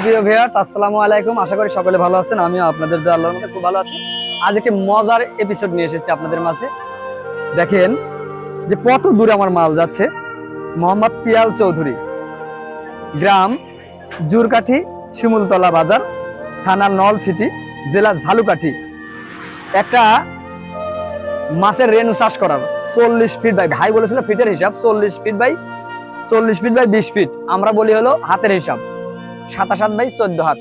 সুপ্রিয় ভিউয়ার্স আসসালামু আলাইকুম। আশা করি সকলে ভালো আছেন, আমিও আপনাদের আল্লাহর মধ্যে খুব ভালো আছি। আজ একটি মজার এপিসোড নিয়ে এসেছি আপনাদের মাঝে। দেখেন যে কত দূরে আমার মাল যাচ্ছে। মোহাম্মদ পিয়াল চৌধুরী, গ্রাম জুরকাঠি, শিমুলতলা বাজার, থানা নল সিটি, জেলা ঝালুকাঠি। একটা মাছের রেনু চাষ করার চল্লিশ ফিট বাই ভাই বলেছিল ফিটের হিসাব চল্লিশ ফিট বাই চল্লিশ ফিট বাই বিশ ফিট আমরা বলি হলো হাতের হিসাব। সাতাশ হাত বাই চোদ্দ হাত।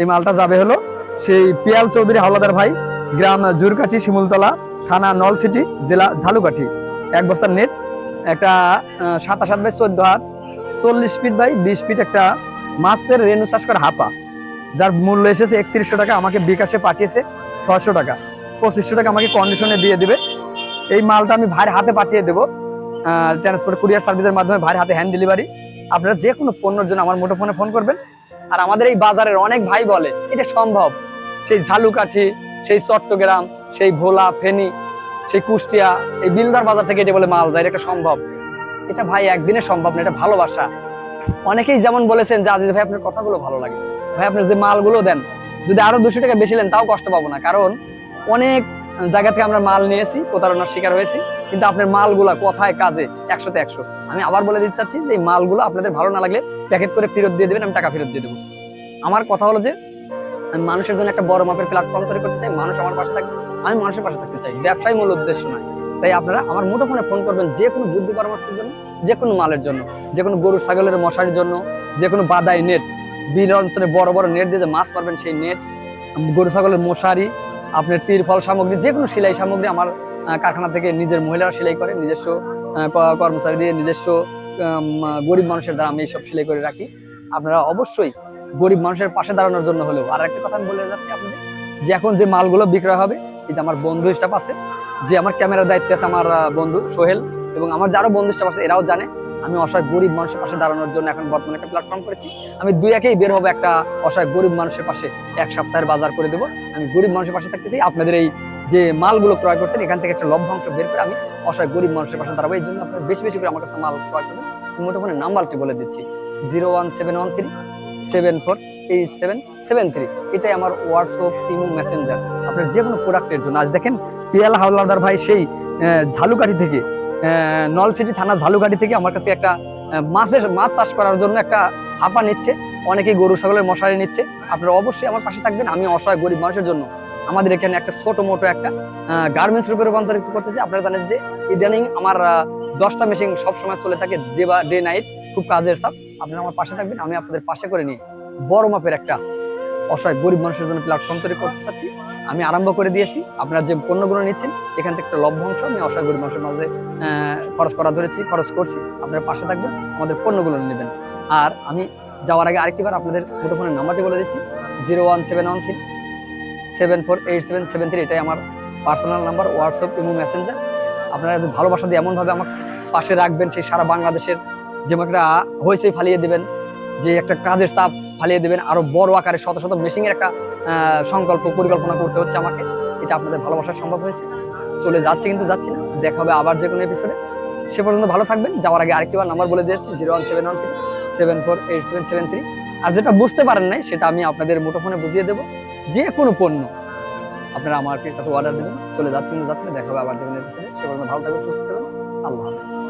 এই মালটা যাবে হলো সেই পিয়াল চৌধুরী হাওলাদার ভাই, গ্রাম জুরকাঠি, শিমুলতলা, থানা নল সিটি, জেলা ঝালুকাঠি। এক বস্তার নেট, একটা সাতাশ হাত বাই চোদ্দ হাত, চল্লিশ ফিট বাই বিশ ফিট একটা মাছের রেনু চাষ করা হাপা। যার মূল্য এসেছে একত্রিশশো টাকা, আমাকে বিকাশে পাঠিয়েছে ছশো টাকা। পঁচিশশো টাকা আমাকে কন্ডিশনে দিয়ে দিবে। এই মালটা আমি ভাইয়ের হাতে পাঠিয়ে দেবো। ট্রান্সপোর্ট কুরিয়ার সার্ভিসের মাধ্যমে ভাইয়ের হাতে হ্যান্ড ডেলিভারি আপনারা যে কোনো পণ্যের জন্য আমার মুঠোফোনে ফোন করবেন। আর আমাদের এই বাজারের অনেক ভাই বলে, এটা সম্ভব। সেই ঝালুকাঠি, সেই চট্টগ্রাম, সেই ভোলা, ফেনি, সেই কুষ্টিয়া, এই বিলদার বাজার থেকে এটা বলে মাল যায়। এটা সম্ভব। এটা ভাই একদিনে সম্ভব না, এটা ভালোবাসা। অনেকেই যেমন বলেছেন যে, আজিজ ভাই, আপনার কথাগুলো ভালো লাগে। ভাই, আপনার যে মালগুলো দেন, যদি আরও দুশো টাকা বেশি নেন, তাও কষ্ট পাবো না। কারণ অনেক জায়গা থেকে আমরা মাল নিয়েছি, প্রতারণার শিকার হয়েছি, কিন্তু আপনার মালগুলা কোথায়, কাজে, একশোতে একশো। আমি আবার বলে দিতে চাচ্ছি যে মালগুলো আপনাদের ভালো না লাগলে প্যাকেট করে ফেরত দিয়ে দেবেন, আমি টাকা ফেরত দিয়ে দেবো। আমার কথা হলো যে, আমি মানুষের জন্য একটা বড় মাপের প্ল্যাটফর্ম তৈরি করতে চাই, মানুষ আমার পাশে থাকবে আমি মানুষের পাশে থাকতে চাই, ব্যবসায় মূল উদ্দেশ্য নয়। তাই আপনারা আমার মুঠোফোনে ফোন করবেন যে কোনো বুদ্ধি পরামর্শের জন্য, যে কোনো মালের জন্য, যে কোনো গরু, ছাগলের, মশারির জন্য, যে কোনো বাদাই নেট। বিল অঞ্চলে বড় বড় নেট দিয়ে যে মাছ পারবেন সেই নেট, গরু, ছাগলের মশারি আপনার তিরফল সামগ্রী যে কোনো সেলাই সামগ্রী আমার কারখানা থেকে নিজের মহিলারা সেলাই করে, নিজস্ব কর্মচারী দিয়ে নিজস্ব গরিব মানুষের দ্বারা আমি এইসব সেলাই করে রাখি। আপনারা অবশ্যই গরিব মানুষের পাশে দাঁড়ানোর জন্য হলেও, আর একটা কথা আমি বলে যাচ্ছি আপনাদের, যে এখন যে মালগুলো বিক্রয় হবে, এই যে আমার বন্ধু স্টাফ আছে, যে আমার ক্যামেরার দায়িত্বে আছে আমার বন্ধু সোহেল, এবং আমার যারও বন্ধু স্টাফ আছে, এরাও জানে আমি অসহায় গরিব মানুষের পাশে দাঁড়ানোর জন্য এখন বর্তমানে একটা প্ল্যাটফর্ম করেছি। আমি দুই একেই বের হব একটা অসহায় গরিব মানুষের পাশে। এক সপ্তাহের বাজার করে দেবো। আমি গরিব মানুষের পাশে থাকতে চাই। আপনাদের এই যে মালগুলো ক্রয় করছেন, এখান থেকে একটা লভ্যাংশ বের করে আমি অসহায় গরিব মানুষের পাশে দাঁড়াবো। এই জন্য আপনারা বেশি বেশি করে আমার কাছে মাল ক্রয় করবেন। আমি মুঠোফোনে নাম্বারটি বলে দিচ্ছি। Zero one seven one three seven four eight seven seven three. এটাই আমার হোয়াটসঅ্যাপ, ইমো, মেসেঞ্জার। আপনার যে কোনো প্রোডাক্টের জন্য, আজ দেখেন পিয়াল হাওলাদার ভাই সেই ঝালুকাঠি থেকে নলসিটি থানা ঝালুকাঠি থেকে আমার কাছে একটা মাছের, মাছ চাষ করার জন্য একটা হাঁপা নিচ্ছে। অনেকেই গরু, ছাগলের মশারি নিচ্ছে। আপনারা অবশ্যই আমার পাশে থাকবেন। আমি অসহায়, গরিব মানুষের জন্য আমাদের এখানে একটা ছোট মোটো একটা গার্মেন্টস রূপে রূপান্তরিত করতেছি। আপনারা জানেন যে ইদানিং আমার দশটা মেশিন সব সময় চলে থাকে ডে বা ডে নাইট খুব কাজের চাপ। আপনারা আমার পাশে থাকবেন। আমি আপনাদের পাশে করে নিয়ে বড় মাপের একটা অসহায়, গরিব মানুষের জন্য প্ল্যাটফর্ম তৈরি করতে চাচ্ছি। আমি আরম্ভ করে দিয়েছি। আপনার যে পণ্যগুলো নিচ্ছেন, এখান থেকে একটা লভ্যাংশ আমি অসহায় গরিব মানুষের মাঝে খরচ করা ধরেছি, খরচ করছি। আপনারা পাশে থাকবেন, আমাদের পণ্যগুলো নেবেন। আর আমি যাওয়ার আগে আরেকটিবার আপনাদের মুঠোফোনের নাম্বারটি বলে দিচ্ছি, zero one seven one three seven four eight seven seven three. এটাই আমার পার্সোনাল নাম্বার, হোয়াটসঅ্যাপ এবং মেসেঞ্জার। আপনারা যদি ভালোবাসা দিয়ে এমনভাবে আমার পাশে রাখবেন, সেই সারা বাংলাদেশের যেমন একটা হইচই ফালিয়ে দেবেন, যে একটা কাজের চাপ ফালিয়ে দেবেন। আরও বড় আকারে শত শত মেশিনের একটা সংকল্প পরিকল্পনা করতে হচ্ছে আমাকে। এটা আপনাদের ভালোবাসা সম্ভব হয়েছে। চলে যাচ্ছে কিন্তু যাচ্ছি না। দেখা হবে আবার যে কোনো এপিসোডে সে পর্যন্ত ভালো থাকবেন। যাওয়ার আগে আরেকটিবার নাম্বার বলে দিয়েছি zero one seven one three seven four eight seven seven three আর যেটা বুঝতে পারেন নাই, সেটা আমি আপনাদের মুঠোফোনে বুঝিয়ে দেবো। যে কোনো পণ্য আপনারা আমার কাছে অর্ডার দেবেন। চলে যাচ্ছেন কিন্তু যাচ্ছেন দেখা হবে আবার যে কোনো এপিসোডে সে পর্যন্ত ভালো থাকবেন, সুস্থ থাকবেন। আল্লাহ হাফেজ।